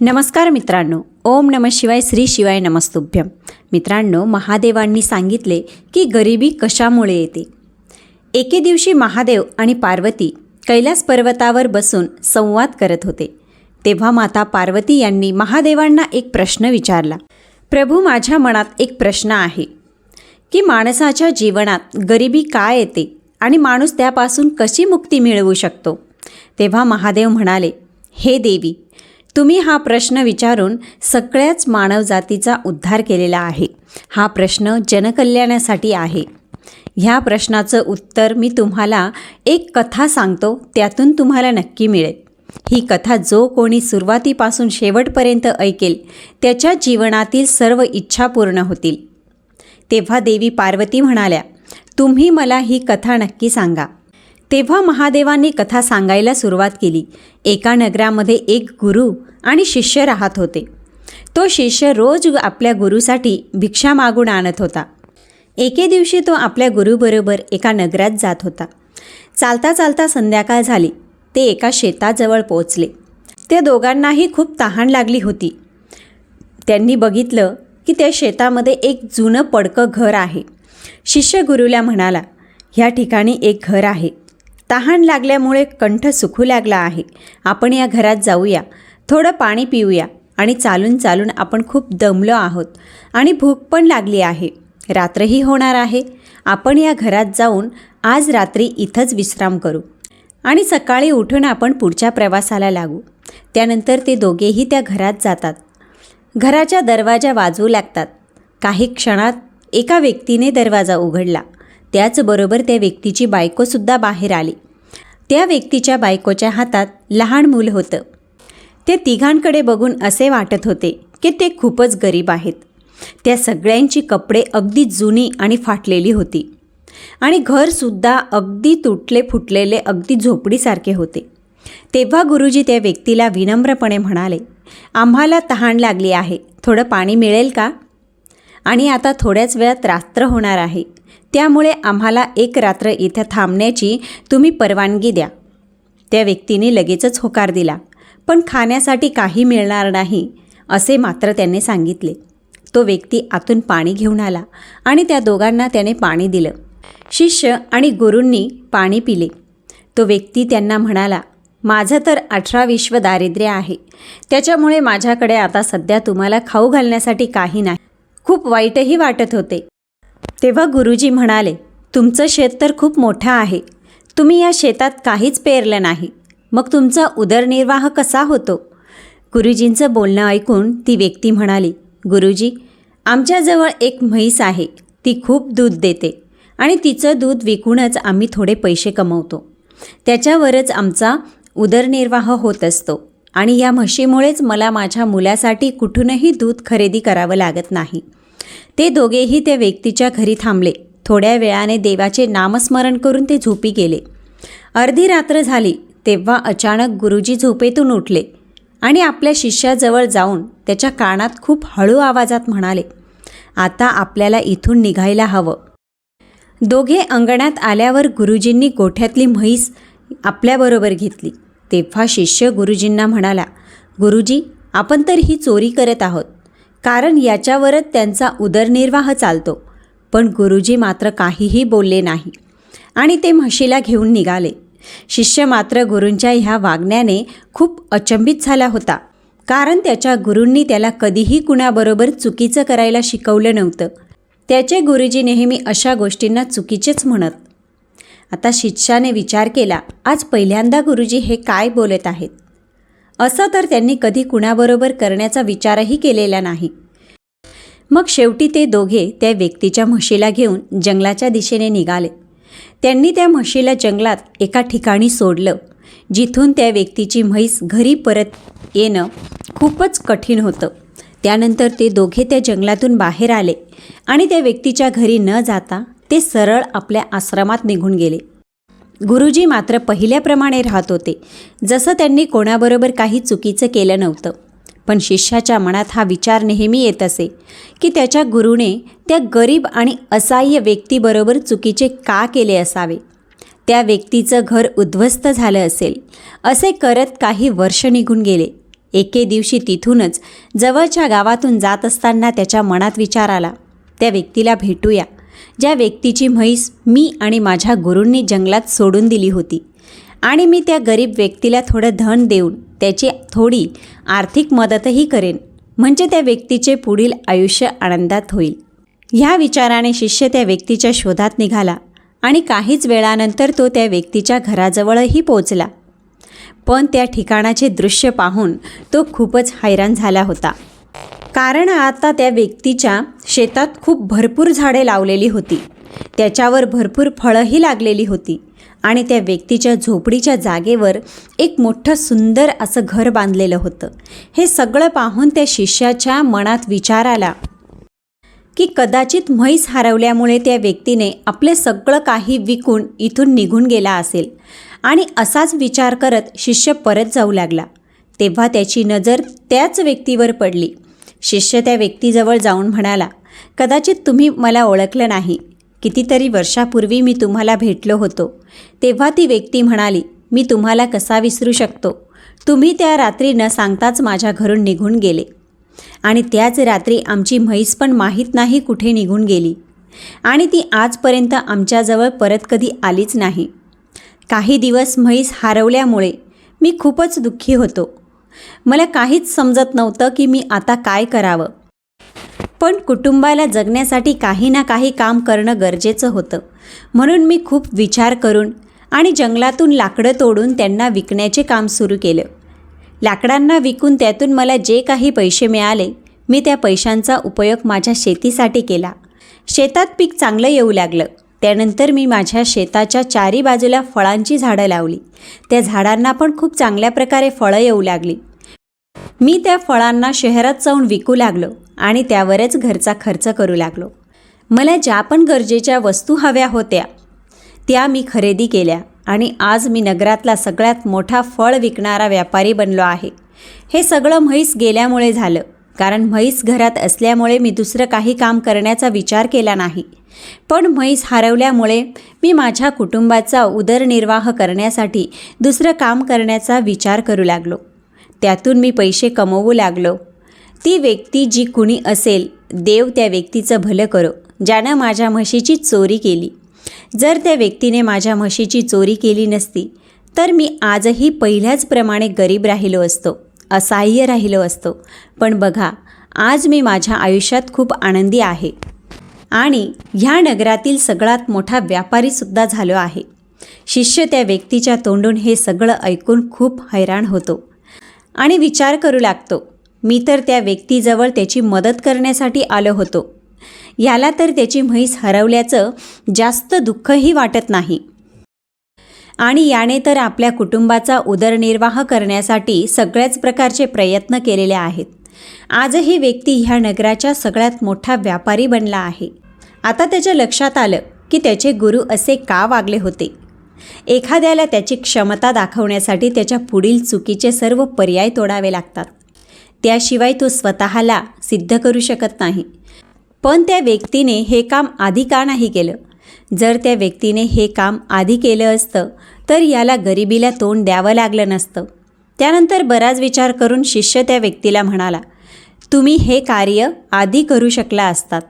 नमस्कार मित्रांनो. ओम नम शिवाय श्री शिवाय नमस्तुभ्यम मित्रांनो महादेवांनी सांगितले की गरिबी कशामुळे येते? एके दिवशी महादेव आणि पार्वती कैलास पर्वतावर बसून संवाद करत होते. तेव्हा माता पार्वती यांनी महादेवांना एक प्रश्न विचारला. प्रभू माझ्या मनात एक प्रश्न आहे की माणसाच्या जीवनात गरिबी का येते आणि माणूस त्यापासून कशी मुक्ती मिळवू शकतो? तेव्हा महादेव म्हणाले हे देवी तुम्ही हा प्रश्न विचारून सगळ्याच मानवजातीचा उद्धार केलेला आहे. हा प्रश्न जनकल्याणासाठी आहे. ह्या प्रश्नाचं उत्तर मी तुम्हाला एक कथा सांगतो त्यातून तुम्हाला नक्की मिळेल. ही कथा जो कोणी सुरुवातीपासून शेवटपर्यंत ऐकेल त्याच्या जीवनातील सर्व इच्छा पूर्ण होतील. तेव्हा देवी पार्वती म्हणाल्या तुम्ही मला ही कथा नक्की सांगा. तेव्हा महादेवांनी कथा सांगायला सुरुवात केली. एका नगरामध्ये एक गुरु आणि शिष्य राहत होते. तो शिष्य रोज आपल्या गुरुसाठी भिक्षा मागून आणत होता. एके दिवशी तो आपल्या गुरुबरोबर एका नगरात जात होता. चालता चालता संध्याकाळ झाली. ते एका शेताजवळ पोचले त्या दोघांनाही खूप तहान लागली होती. त्यांनी बघितलं की त्या शेतामध्ये एक जुनं पडकं घर आहे. शिष्य गुरुला म्हणाला ह्या ठिकाणी एक घर आहे. तहान लागल्यामुळे कंठ सुखू लागला आहे. आपण या घरात जाऊया. थोडं पाणी पिऊया आणि चालून चालून आपण खूप दमलो आहोत आणि भूक पण लागली आहे. रात्रही होणार आहे. आपण या घरात जाऊन आज रात्री इथंच विश्राम करू. आणि सकाळी उठून आपण पुढच्या प्रवासाला लागू. त्यानंतर ते दोघेही त्या घरात जातात. घराच्या दरवाजा वाजवू लागतात. काही क्षणात एका व्यक्तीने दरवाजा उघडला. त्याचबरोबर त्या व्यक्तीची बायकोसुद्धा बाहेर आली. त्या व्यक्तीच्या बायकोच्या हातात लहान मूल होतं. ते तिघांकडे बघून असे वाटत होते की ते खूपच गरीब आहेत. त्या सगळ्यांची कपडे अगदी जुनी आणि फाटलेली होती. आणि घरसुद्धा अगदी तुटले फुटलेले अगदी झोपडीसारखे होते. तेव्हा गुरुजी त्या व्यक्तीला विनम्रपणे म्हणाले आम्हाला तहान लागली आहे. थोडं पाणी मिळेल का? आणि आता थोड्याच वेळात रात्र होणार आहे. त्यामुळे आम्हाला एक रात्र इथं थांबण्याची तुम्ही परवानगी द्या. त्या व्यक्तीने लगेचच होकार दिला. पण खाण्यासाठी काही मिळणार नाही असे मात्र त्याने सांगितले. तो व्यक्ती आतून पाणी घेऊन आला आणि त्या दोघांना त्याने पाणी दिलं. शिष्य आणि गुरूंनी पाणी पिले. तो व्यक्ती त्यांना म्हणाला माझं तर अठरा विश्व दारिद्र्य आहे. त्याच्यामुळे माझ्याकडे आता सध्या तुम्हाला खाऊ घालण्यासाठी काही नाही. खूप वाईटही वाटत होते. तेव्हा गुरुजी म्हणाले तुमचं शेत तर खूप मोठं आहे. तुम्ही या शेतात काहीच पेरलं नाही. मग तुमचा उदरनिर्वाह कसा होतो? गुरुजींचं बोलणं ऐकून ती व्यक्ती म्हणाली गुरुजी आमच्याजवळ एक म्हैस आहे. ती खूप दूध देते आणि तिचं दूध विकूनच आम्ही थोडे पैसे कमवतो. त्याच्यावरच आमचा उदरनिर्वाह होत असतो आणि या म्हशीमुळेच मला माझ्या मुलासाठी कुठूनही दूध खरेदी करावं लागत नाही. ते दोघेही त्या व्यक्तीच्या घरी थांबले. थोड्या वेळाने देवाचे नामस्मरण करून ते झोपी गेले. अर्धी रात्र झाली तेव्हा अचानक गुरुजी झोपेतून उठले आणि आपल्या शिष्याजवळ जाऊन त्याच्या कानात खूप हळू आवाजात म्हणाले आता आपल्याला इथून निघायला हवं. दोघे अंगणात आल्यावर गुरुजींनी गोठ्यातली म्हैस आपल्याबरोबर घेतली. तेव्हा शिष्य गुरुजींना म्हणाला गुरुजी आपण तर ही चोरी करत आहोत. कारण याच्यावरच त्यांचा उदरनिर्वाह चालतो. पण गुरुजी मात्र काहीही बोलले नाही. आणि ते म्हशीला घेऊन निघाले. शिष्य मात्र गुरूंच्या ह्या वागण्याने खूप अचंबित झाला होता. कारण त्याच्या गुरूंनी त्याला कधीही कुणाबरोबर चुकीचं करायला शिकवलं नव्हतं. त्याचे गुरुजी नेहमी अशा गोष्टींना चुकीचेच म्हणत. आता शिष्याने विचार केला आज पहिल्यांदा गुरुजी हे काय बोलत आहेत? असं तर त्यांनी कधी कुणाबरोबर करण्याचा विचारही केलेला नाही. मग शेवटी ते दोघे त्या व्यक्तीच्या म्हशीला घेऊन जंगलाच्या दिशेने निघाले. त्यांनी त्या म्हशीला जंगलात एका ठिकाणी सोडलं जिथून त्या व्यक्तीची म्हैस घरी परत येणं खूपच कठीण होतं. त्यानंतर ते दोघे त्या जंगलातून बाहेर आले आणि त्या व्यक्तीच्या घरी न जाता ते सरळ आपल्या आश्रमात निघून गेले. गुरुजी मात्र पहिल्याप्रमाणे राहत होते. जसं त्यांनी कोणाबरोबर काही चुकीचं केलं नव्हतं. पण शिष्याच्या मनात हा विचार नेहमी येत असे की त्याच्या गुरुने त्या गरीब आणि असहाय्य व्यक्तीबरोबर चुकीचे का केले असावे? त्या व्यक्तीचं घर उद्ध्वस्त झालं असेल असे करत काही वर्ष निघून गेले. एके दिवशी तिथूनच जवळच्या गावातून जात असताना त्याच्या मनात विचार आला त्या व्यक्तीला भेटूया. ज्या व्यक्तीची म्हैस मी आणि माझ्या गुरूंनी जंगलात सोडून दिली होती आणि मी त्या गरीब व्यक्तीला थोडं धन देऊन त्याची थोडी आर्थिक मदतही करेन म्हणजे त्या व्यक्तीचे पुढील आयुष्य आनंदात होईल. ह्या विचाराने शिष्य त्या व्यक्तीच्या शोधात निघाला आणि काहीच वेळानंतर तो त्या व्यक्तीच्या घराजवळही पोचला पण त्या ठिकाणाचे दृश्य पाहून तो खूपच हैराण झाला होता. कारण आता त्या व्यक्तीच्या शेतात खूप भरपूर झाडे लावलेली होती. त्याच्यावर भरपूर फळंही लागलेली होती आणि त्या व्यक्तीच्या झोपडीच्या जागेवर एक मोठं सुंदर असं घर बांधलेलं होतं. हे सगळं पाहून त्या शिष्याच्या मनात विचार आला की कदाचित म्हैस हरवल्यामुळे त्या व्यक्तीने आपले सगळं काही विकून इथून निघून गेला असेल. आणि असाच विचार करत शिष्य परत जाऊ लागला. तेव्हा त्याची नजर त्याच व्यक्तीवर पडली. शिष्य त्या व्यक्तीजवळ जाऊन म्हणाला कदाचित तुम्ही मला ओळखलं नाही. कितीतरी वर्षापूर्वी मी तुम्हाला भेटलो होतो. तेव्हा ती व्यक्ती म्हणाली मी तुम्हाला कसा विसरू शकतो? तुम्ही त्या रात्री न सांगताच माझ्या घरून निघून गेले. आणि त्याच रात्री आमची म्हैस पण माहीत नाही कुठे निघून गेली. आणि ती आजपर्यंत आमच्याजवळ परत कधी आलीच नाही. काही दिवस म्हैस हरवल्यामुळे मी खूपच दुःखी होतो. मला काहीच समजत नव्हतं की मी आता काय करावं. पण कुटुंबाला जगण्यासाठी काही ना काही काम करणं गरजेचं होतं. म्हणून मी खूप विचार करून आणि जंगलातून लाकडं तोडून त्यांना विकण्याचे काम सुरू केलं. लाकडांना विकून त्यातून मला जे काही पैसे मिळाले मी त्या पैशांचा उपयोग माझ्या शेतीसाठी केला. शेतात पीक चांगलं येऊ लागलं. त्यानंतर मी माझ्या शेताच्या चारी बाजूला फळांची झाडं लावली. त्या झाडांना पण खूप चांगल्या प्रकारे फळं येऊ लागली. मी त्या फळांना शहरात जाऊन विकू लागलो आणि त्यावरच घरचा खर्च करू लागलो. मला ज्या पण गरजेच्या वस्तू हव्या होत्या त्या मी खरेदी केल्या आणि आज मी नगरातला सगळ्यात मोठा फळ विकणारा व्यापारी बनलो आहे. हे सगळं म्हैस गेल्यामुळे झालं. कारण म्हैस घरात असल्यामुळे मी दुसरं काही काम करण्याचा विचार केला नाही. पण म्हैस हरवल्यामुळे मी माझ्या कुटुंबाचा उदरनिर्वाह करण्यासाठी दुसरं काम करण्याचा विचार करू लागलो. त्यातून मी पैसे कमवू लागलो. ती व्यक्ती जी कुणी असेल देव त्या व्यक्तीचं भलं करो ज्यानं माझ्या म्हशीची चोरी केली. जर त्या व्यक्तीने माझ्या म्हशीची चोरी केली नसती तर मी आजही पहिल्याचप्रमाणे गरीब राहिलो असतो. असहाय्य राहिलो असतो. पण बघा आज मी माझ्या आयुष्यात खूप आनंदी आहे. आणि ह्या नगरातील सगळ्यात मोठा व्यापारीसुद्धा झालो आहे. शिष्य त्या व्यक्तीच्या तोंडून हे सगळं ऐकून खूप हैराण होतो. आणि विचार करू लागतो मी तर त्या व्यक्तीजवळ त्याची मदत करण्यासाठी आलो होतो. याला तर त्याची म्हैस हरवल्याचं जास्त दुःखही वाटत नाही. आणि याने तर आपल्या कुटुंबाचा उदरनिर्वाह करण्यासाठी सगळ्याच प्रकारचे प्रयत्न केलेले आहेत. आजही व्यक्ती ह्या नगराच्या सगळ्यात मोठा व्यापारी बनला आहे. आता त्याच्या लक्षात आलं की त्याचे गुरु असे का वागले होते? एखाद्याला त्याची क्षमता दाखवण्यासाठी त्याच्या पुढील चुकीचे सर्व पर्याय तोडावे लागतात. त्याशिवाय तो स्वतःला सिद्ध करू शकत नाही. पण त्या व्यक्तीने हे काम आधी का नाही केलं? जर त्या व्यक्तीने हे काम आधी केलं असतं तर याला गरिबीला तोंड द्यावं लागलं नसतं. त्यानंतर बराच विचार करून शिष्य त्या व्यक्तीला म्हणाला तुम्ही हे कार्य आधी करू शकला असतात.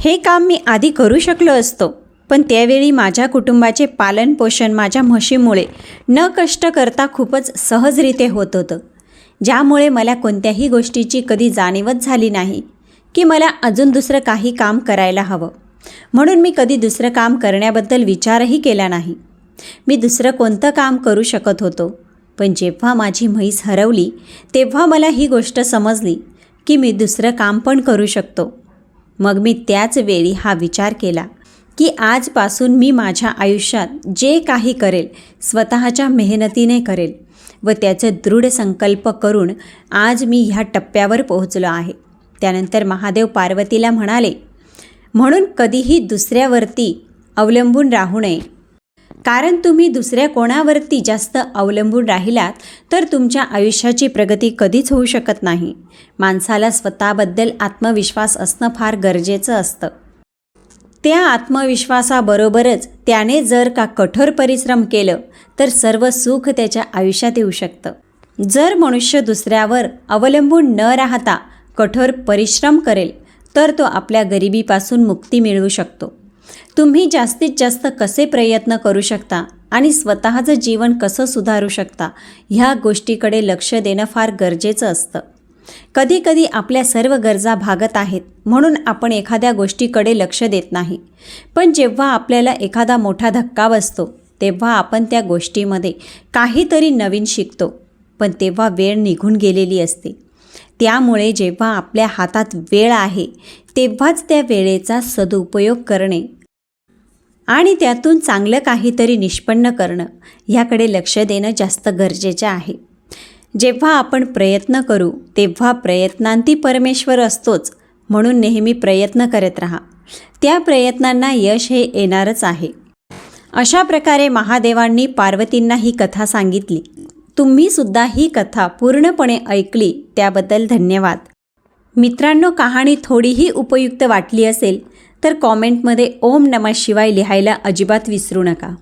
हे काम मी आधी करू शकलो असतो पण त्यावेळी माझ्या कुटुंबाचे पालनपोषण माझ्या म्हशीमुळे न कष्ट करता खूपच सहजरीते होत होतं. ज्यामुळे मला कोणत्याही गोष्टीची कधी जाणीवच झाली नाही की मला अजून दुसरं काही काम करायला हवं. म्हणून मी कधी दुसरं काम करण्याबद्दल विचारही केला नाही. मी दुसरं कोणतं काम करू शकत होतो. पण जेव्हा माझी म्हैस हरवली तेव्हा मला ही गोष्ट समजली की मी दुसरं काम पण करू शकतो. मग मी त्याच वेळी हा विचार केला की आजपासून मी माझ्या आयुष्यात जे काही करेल स्वतःच्या मेहनतीने करेल व त्याचे दृढ संकल्प करून आज मी ह्या टप्प्यावर पोहोचलो आहे. त्यानंतर महादेव पार्वतीला म्हणाले म्हणून कधीही दुसऱ्यावरती अवलंबून राहू नये. कारण तुम्ही दुसऱ्या कोणावरती जास्त अवलंबून राहिलात तर तुमच्या आयुष्याची प्रगती कधीच होऊ शकत नाही. माणसाला स्वतःबद्दल आत्मविश्वास असणं फार गरजेचं असतं. त्या आत्मविश्वासाबरोबरच त्याने जर का कठोर परिश्रम केलं तर सर्व सुख त्याच्या आयुष्यात येऊ शकतं. जर मनुष्य दुसऱ्यावर अवलंबून न राहता कठोर परिश्रम करेल तर तो आपल्या गरिबीपासून मुक्ती मिळवू शकतो. तुम्ही जास्तीत जास्त कसे प्रयत्न करू शकता आणि स्वतःचं जीवन कसं सुधारू शकता ह्या गोष्टीकडे लक्ष देणं फार गरजेचं असतं. कधीकधी आपल्या सर्व गरजा भागत आहेत म्हणून आपण एखाद्या गोष्टीकडे लक्ष देत नाही. पण जेव्हा आपल्याला एखादा मोठा धक्का बसतो तेव्हा आपण त्या गोष्टीमध्ये काहीतरी नवीन शिकतो. पण तेव्हा वेळ निघून गेलेली असते. त्यामुळे जेव्हा आपल्या हातात वेळ आहे तेव्हाच त्या वेळेचा सदुपयोग करणे. आणि त्यातून चांगलं काहीतरी निष्पन्न करणं ह्याकडे लक्ष देणं जास्त गरजेचं आहे. जेव्हा आपण प्रयत्न करू तेव्हा प्रयत्नांती परमेश्वर असतोच म्हणून नेहमी प्रयत्न करत राहा. त्या प्रयत्नांना यश हे येणारच आहे. अशा प्रकारे महादेवांनी पार्वतींना ही कथा सांगितली. तुम्ही सुद्धा ही कथा पूर्णपणे ऐकली त्याबद्दल धन्यवाद. मित्रांनो कहाणी थोडीही उपयुक्त वाटली असेल तर कॉमेंटमध्ये ओम नमः शिवाय लिहायला अजिबात विसरू नका.